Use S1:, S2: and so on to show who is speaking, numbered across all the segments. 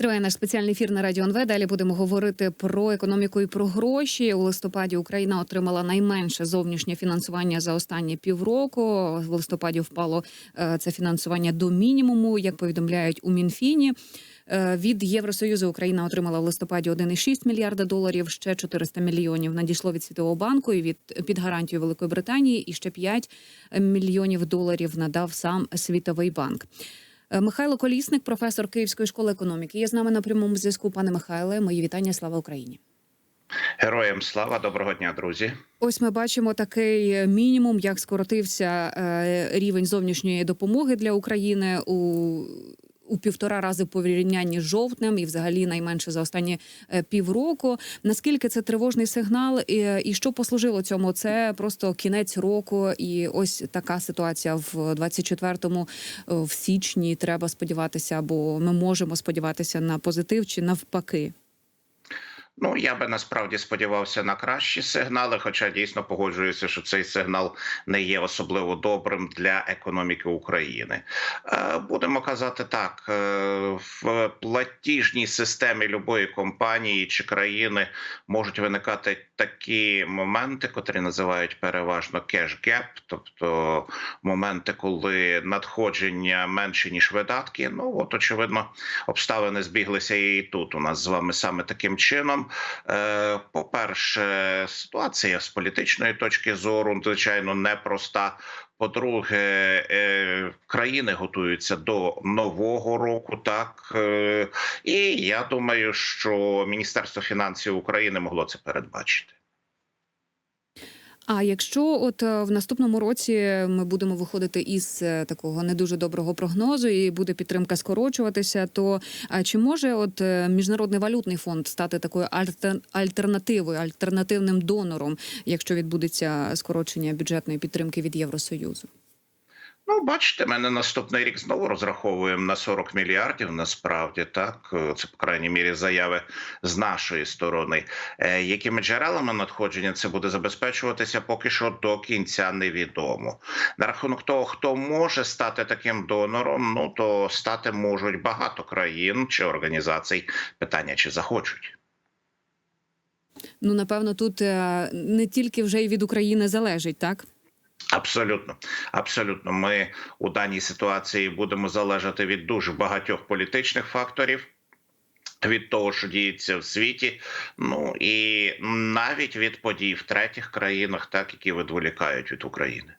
S1: Триває наш спеціальний ефір на радіо НВ. Далі будемо говорити про економіку і про гроші. У листопаді Україна отримала найменше зовнішнє фінансування за останні півроку. В листопаді впало е, це фінансування до мінімуму, як повідомляють у Мінфіні. Е, Від Євросоюзу Україна отримала в листопаді 1,6 мільярда доларів. Ще 400 мільйонів надійшло від Світового банку і від під гарантію Великої Британії. І ще 5 мільйонів доларів надав сам Світовий банк. Е, Михайло Колісник, професор Київської школи економіки. Є з нами на прямому зв'язку. Пане Михайле, мої вітання. Слава Україні.
S2: Героям слава, доброго дня, друзі.
S1: Ось ми бачимо такий мінімум, як скоротився е, рівень зовнішньої допомоги для України у. У півтора рази порівнянні з жовтнем і, взагалі, найменше за останні е, півроку. Наскільки це тривожний сигнал, і, і що послужило цьому? Це просто кінець року, і ось така ситуація в 24-му, е, в січні. Треба сподіватися, бо ми можемо сподіватися на позитив чи навпаки.
S2: Ну я би насправді сподівався на кращі сигнали, хоча дійсно погоджуюся, що цей сигнал не є особливо добрим для економіки України. Е, Будемо казати так: е, в платіжній системі любої компанії чи країни можуть виникати такі моменти, котрі називають переважно кеш-геп, тобто моменти, коли надходження менше ніж видатки. Ну от очевидно, обставини збіглися і тут. У нас з вами саме таким чином. Е, По-перше, ситуація з політичної точки зору, звичайно, непроста. По-друге, е, країни готуються до нового року, так е, і я думаю, що Міністерство фінансів України могло це передбачити.
S1: А якщо от е, в наступному році ми будемо виходити із е, такого не дуже доброго прогнозу, і буде підтримка скорочуватися, то чи може от е, міжнародний валютний фонд стати такою альтер- альтернативою, альтернативним донором, якщо відбудеться скорочення бюджетної підтримки від Євросоюзу?
S2: Ну, бачите, ми на наступний рік знову розраховуємо на 40 мільярдів. Насправді так, Е, це по крайній мірі заяви з нашої сторони. Е, Якими джерелами надходження це буде забезпечуватися, поки що до кінця невідомо. На рахунок того, хто може стати таким донором, ну то стати можуть багато країн чи організацій. Питання чи захочуть.
S1: Ну напевно, тут е, не тільки вже й від України залежить, так?
S2: Абсолютно, абсолютно. Ми у даній ситуації будемо залежати від дуже багатьох політичних факторів. Від того, що діється в світі, ну і навіть від подій в третіх країнах, так які відволікають від України.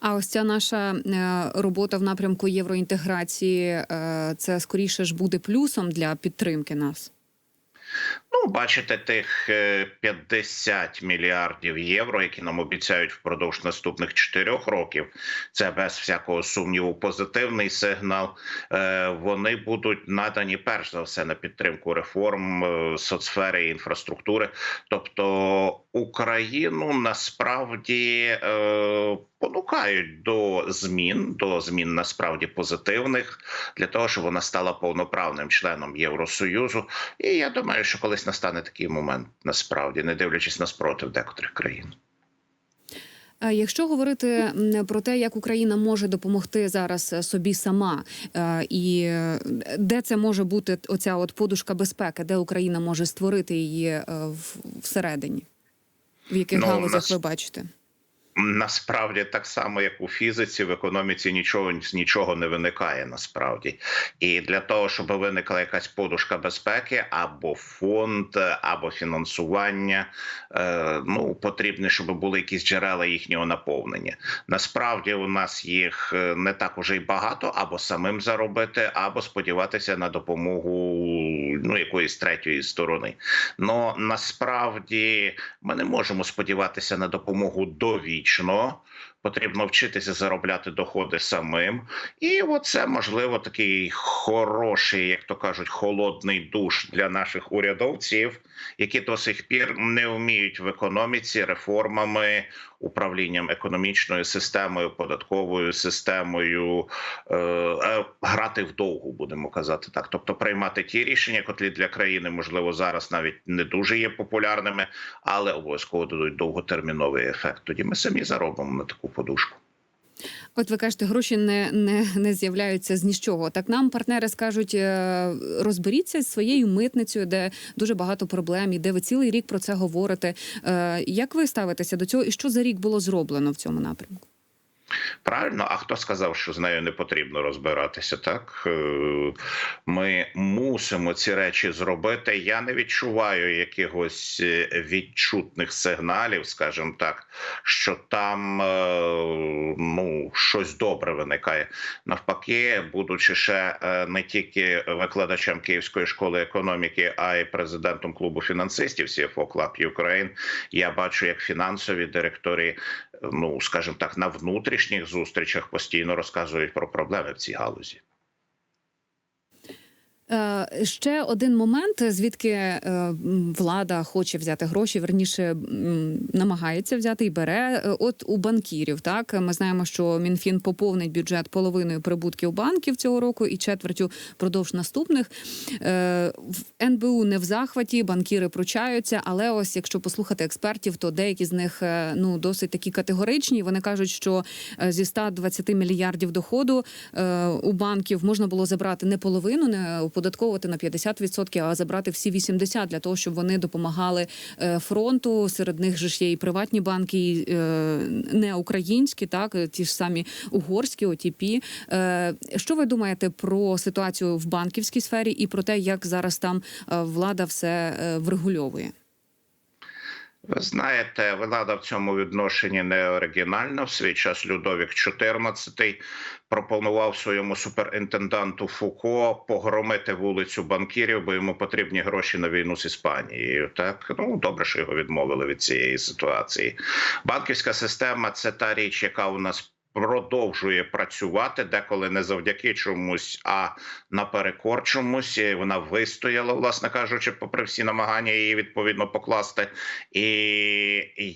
S1: А ось ця наша е, робота в напрямку євроінтеграції, е, це скоріше ж буде плюсом для підтримки нас.
S2: Ну, бачите, тих е, 50 мільярдів євро, які нам обіцяють впродовж наступних 4 років. Це без всякого сумніву позитивний сигнал. Е, Вони будуть надані перш за все на підтримку реформ е, соцсфери і інфраструктури. Тобто Україну насправді е, понукають до змін, до змін насправді позитивних для того, щоб вона стала повноправним членом Євросоюзу. І я думаю, що колись настане такий момент, насправді, не дивлячись на спротив декотрих країн.
S1: Е, Якщо говорити про те, як Україна може допомогти зараз е, собі сама, е, і де це може бути оця от подушка безпеки, де Україна може створити її всередині, в яких
S2: Ну,
S1: галузях
S2: нас-
S1: ви бачите?
S2: Насправді, так само, як у фізиці, в економіці нічого нічого не виникає насправді. І для того, щоб виникла якась подушка безпеки, або фонд, або фінансування, е, ну потрібно, щоб були якісь джерела їхнього наповнення. Насправді, у нас їх е, не так уже й багато, або самим заробити, або сподіватися на допомогу ну якоїсь третьої сторони. Но насправді ми не можемо сподіватися на допомогу довічно. Потрібно вчитися заробляти доходи самим, і оце можливо такий хороший, як то кажуть, холодний душ для наших урядовців, які до сих пір не вміють в економіці реформами, управлінням економічною системою, податковою системою е, е, грати вдовгу, будемо казати так. Тобто приймати ті рішення, котрі для країни можливо зараз навіть не дуже є популярними, але обов'язково дадуть довготерміновий ефект. Тоді ми самі заробимо на таку подушку.
S1: От ви кажете, гроші не, не, не з'являються з нічого. Так нам партнери скажуть, е, розберіться з своєю митницею, де дуже багато проблем, і де ви цілий рік про це говорите. Е, Як ви ставитеся до цього, і що за рік було зроблено в цьому напрямку?
S2: Правильно, а хто сказав, що з нею не потрібно розбиратися? Так Е, ми мусимо ці речі зробити. Я не відчуваю якихось е, відчутних сигналів, скажімо так, що там е, ну щось добре виникає. Навпаки, будучи ще не тільки викладачем Київської школи економіки, а й президентом клубу фінансистів CFO Club Ukraine, я бачу, як фінансові директори ну скажімо так, на внутрішніх зустрічах постійно розказують про проблеми в цій галузі.
S1: Е, Ще один момент, звідки е, влада хоче взяти гроші, верніше намагається взяти і бере. Е, От у банкірів, так ми знаємо, що Мінфін поповнить бюджет половиною прибутків банків цього року і четвертю впродовж наступних. В НБУ не в захваті, банкіри пручаються. Але ось якщо послухати експертів, то деякі з них ну досить такі категоричні. Вони кажуть, що зі 120 мільярдів доходу у банків можна було забрати не половину, не оподатковувати на 50%, а забрати всі 80% для того, щоб вони допомагали е, фронту. Серед них ж є і приватні банки, і е, не українські, так ті ж самі угорські, ОТП. Е, Що ви думаєте про ситуацію в банківській сфері і про те, як зараз там влада все врегульовує?
S2: Ви знаєте, влада в цьому відношенні не оригінальна. В свій час Людовік XIV пропонував своєму суперінтенданту Фуко погромити вулицю банкірів, бо йому потрібні гроші на війну з Іспанією. Так ну добре, що його відмовили від цієї ситуації. Банківська система це та річ, яка у нас. Продовжує працювати деколи не завдяки чомусь, а наперекор чомусь. Вона вистояла, власне кажучи, попри всі намагання її відповідно покласти. І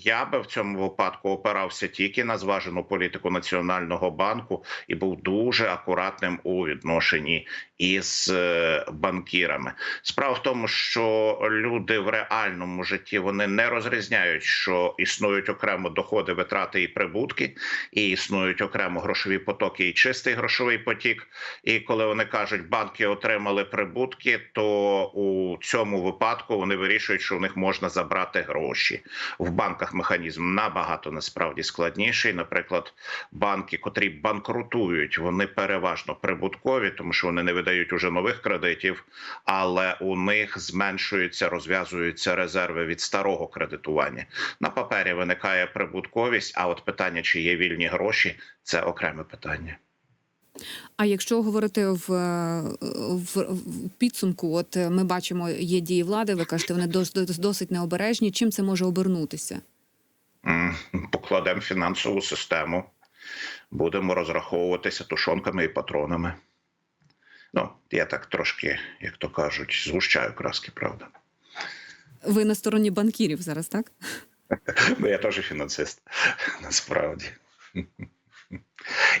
S2: я би в цьому випадку опирався тільки на зважену політику національного банку і був дуже акуратним у відношенні із е, банкірами. Справа в тому, що люди в реальному житті вони не розрізняють, що існують окремо доходи, витрати і прибутки, і існують окремо грошові потоки і чистий грошовий потік. І коли вони кажуть, банки отримали прибутки, то у цьому випадку вони вирішують, що у них можна забрати гроші. В банках механізм набагато насправді складніший. Наприклад, банки, котрі банкрутують, вони переважно прибуткові, тому що вони не видають уже нових кредитів, але у них зменшуються, розв'язуються резерви від старого кредитування. На папері виникає прибутковість. А от питання, чи є вільні гроші, це окреме питання.
S1: А якщо говорити в, е, в, в підсумку, от е, ми бачимо, є дії влади, ви кажете, вони дос- досить необережні. Чим це може обернутися?
S2: Покладемо фінансову систему, будемо розраховуватися тушонками і патронами. Ну, я так трошки, як то кажуть, згущаю краски, правда.
S1: Ви на стороні банкірів зараз, так?
S2: Бо я теж фінансист, насправді.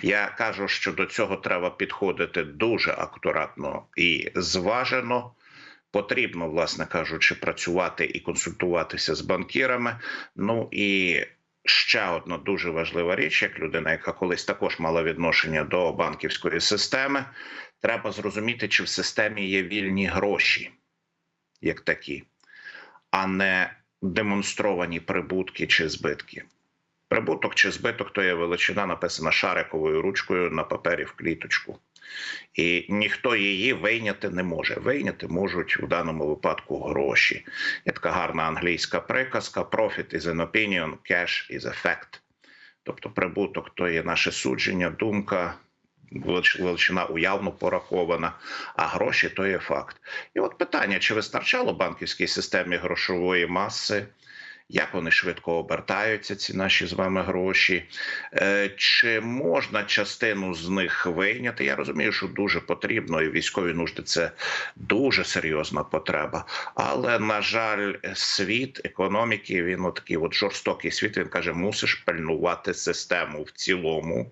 S2: Я кажу, що до цього треба підходити дуже акуратно і зважено. Потрібно, власне кажучи, працювати і консультуватися з банкірами. Ну і ще одна дуже важлива річ, як людина, яка колись також мала відношення до банківської системи, треба зрозуміти, чи в системі є вільні гроші, як такі, а не демонстровані прибутки чи збитки. Прибуток чи збиток то є величина, написана шариковою ручкою на папері в кліточку. І ніхто її вийняти не може. Вийняти можуть у даному випадку гроші. Є така гарна англійська приказка: profit is an opinion, cash is a fact. Тобто прибуток то є наше судження, думка, величина уявно порахована, а гроші то є факт. І от питання: чи вистачало банківській системі грошової маси? Як вони швидко обертаються, ці наші з вами гроші? Е, Чи можна частину з них вийняти? Я розумію, що дуже потрібно, і військові нужди це дуже серйозна потреба. Але на жаль, світ економіки він отакий от жорстокий світ. Він каже: мусиш пильнувати систему в цілому.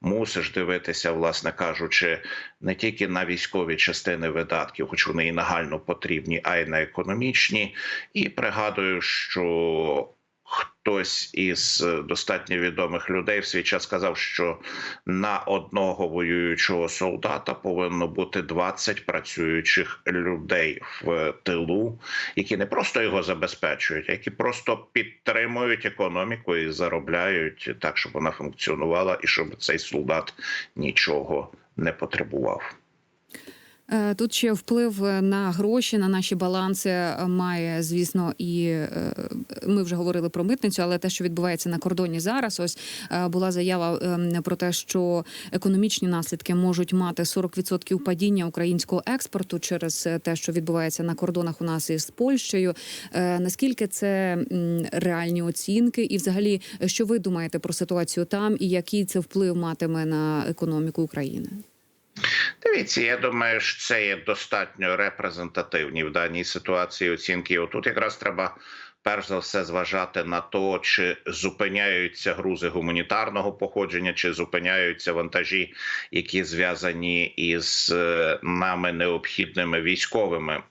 S2: Мусиш дивитися, власне кажучи, не тільки на військові частини видатків, хоч вони і нагально потрібні, а й на економічні. І пригадую, що хтось із е, достатньо відомих людей в свій час сказав, що на одного воюючого солдата повинно бути 20 працюючих людей в тилу, які не просто його забезпечують, які просто підтримують економіку і заробляють так, щоб вона функціонувала, і щоб цей солдат нічого не потребував.
S1: Е, Тут ще вплив на гроші на наші баланси е, має, звісно, і е, ми вже говорили про митницю, але те, що відбувається на кордоні зараз, ось е, була заява ем, про те, що економічні наслідки можуть мати 40% падіння українського експорту через е, те, що відбувається на кордонах у нас із Польщею. Е, Наскільки це реальні оцінки, і взагалі, що ви думаєте про ситуацію там, і який це вплив матиме на економіку України?
S2: Дивіться, я думаю, що це є достатньо репрезентативні в даній ситуації оцінки. І Отут якраз треба перш за все зважати на то, чи зупиняються грузи гуманітарного походження, чи зупиняються вантажі, які зв'язані із е, нами необхідними військовими.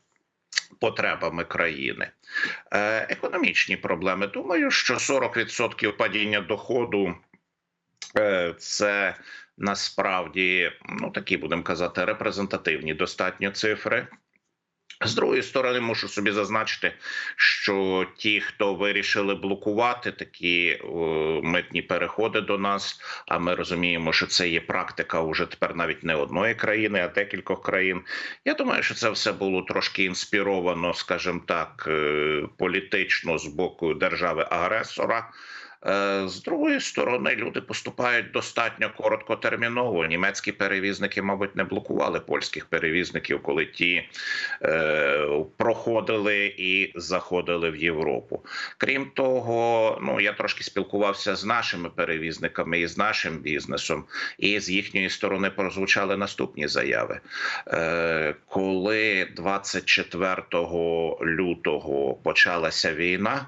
S2: Потребами країни Е, економічні проблеми. Думаю, що 40% падіння доходу е, це насправді ну такі будемо казати репрезентативні достатньо цифри. З другої сторони, мушу собі зазначити, що ті, хто вирішили блокувати такі о, митні переходи до нас, а ми розуміємо, що це є практика уже тепер навіть не одної країни, а декількох країн. Я думаю, що це все було трошки інспіровано, скажімо так, е, політично з боку держави-агресора. Е, З другої сторони, люди поступають достатньо короткотерміново. Німецькі перевізники, мабуть, не блокували польських перевізників, коли ті е, проходили і заходили в Європу. Крім того, ну я трошки спілкувався з нашими перевізниками і з нашим бізнесом, і з їхньої сторони прозвучали наступні заяви. Е, коли 24 лютого почалася війна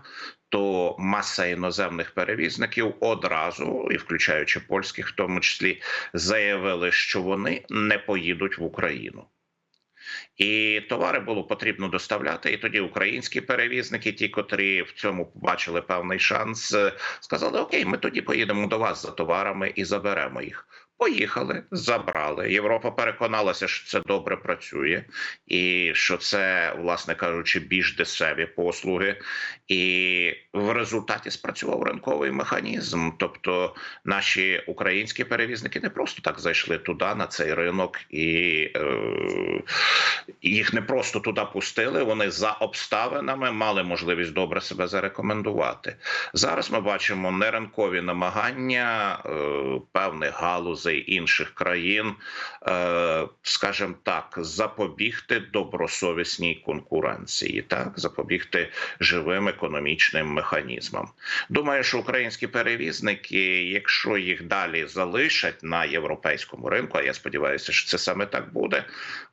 S2: то маса іноземних перевізників одразу, і включаючи польських, в тому числі, заявили, що вони не поїдуть в Україну. І товари було потрібно доставляти. І тоді українські перевізники, ті, котрі в цьому побачили певний шанс, сказали: Окей, ми тоді поїдемо до вас за товарами і заберемо їх. Поїхали, забрали. Європа переконалася, що це добре працює, і що це, власне кажучи, більш дешеві послуги. І в результаті спрацював ринковий механізм. Тобто наші українські перевізники не просто так зайшли туди на цей ринок, і е, їх не просто туди пустили. Вони за обставинами мали можливість добре себе зарекомендувати. Зараз ми бачимо неринкові намагання е, певних галузей інших країн, е, скажімо так, запобігти добросовісній конкуренції, так запобігти живим економічним механізмам. Думаю, що українські перевізники, якщо їх далі залишать на європейському ринку, а я сподіваюся, що це саме так буде.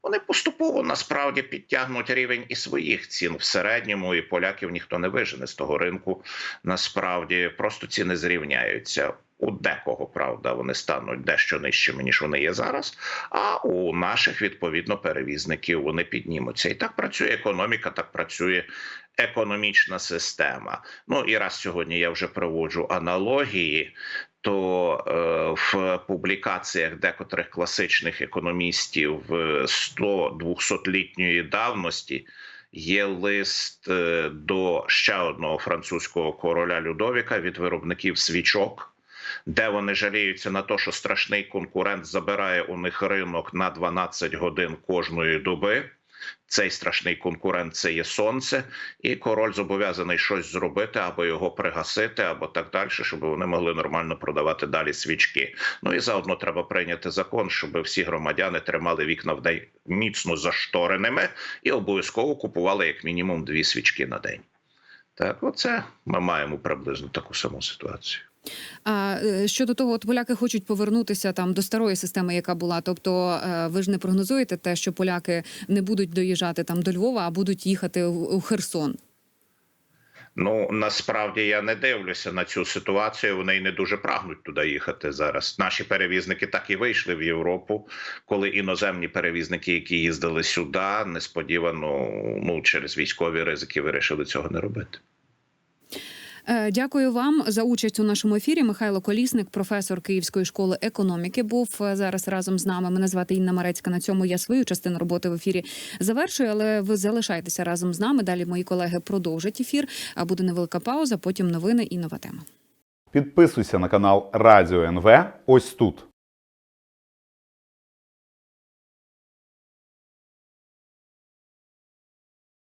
S2: Вони поступово насправді підтягнуть рівень і своїх цін в середньому, і поляків ніхто не вижене з того ринку. Насправді просто ціни зрівняються. У декого правда вони стануть дещо нижчими ніж вони є зараз. А у наших відповідно перевізників вони піднімуться. І так працює економіка, так працює економічна система. Ну і раз сьогодні я вже проводжу аналогії. То е, в публікаціях декотрих класичних економістів 100-200-літньої давності є лист е, до ще одного французького короля Людовіка від виробників свічок, де вони жаліються на те, що страшний конкурент забирає у них ринок на 12 годин кожної доби. Цей страшний конкурент це є сонце, і король зобов'язаний щось зробити або його пригасити, або так далі, щоб вони могли нормально продавати далі свічки. Ну і заодно треба прийняти закон, щоб всі громадяни тримали вікна в день міцно заштореними і обов'язково купували як мінімум дві свічки на день. Так, оце ми маємо приблизно таку саму ситуацію.
S1: А е, щодо того, от поляки хочуть повернутися там до старої системи, яка була. Тобто, е, ви ж не прогнозуєте те, що поляки не будуть доїжджати там до Львова, а будуть їхати у Херсон.
S2: Ну насправді я не дивлюся на цю ситуацію. Вони й не дуже прагнуть туди їхати зараз. Наші перевізники так і вийшли в Європу, коли іноземні перевізники, які їздили сюди, несподівано ну через військові ризики вирішили цього не робити.
S1: Е, Дякую вам за участь у нашому ефірі. Михайло Колісник, професор Київської школи економіки, був е, зараз разом з нами. Мене звати Інна Марецька. На цьому я свою частину роботи в ефірі завершую, але ви залишайтеся разом з нами. Далі мої колеги продовжать ефір. А буде невелика пауза, потім новини і нова тема.
S3: Підписуйся на канал Радіо НВ ось тут.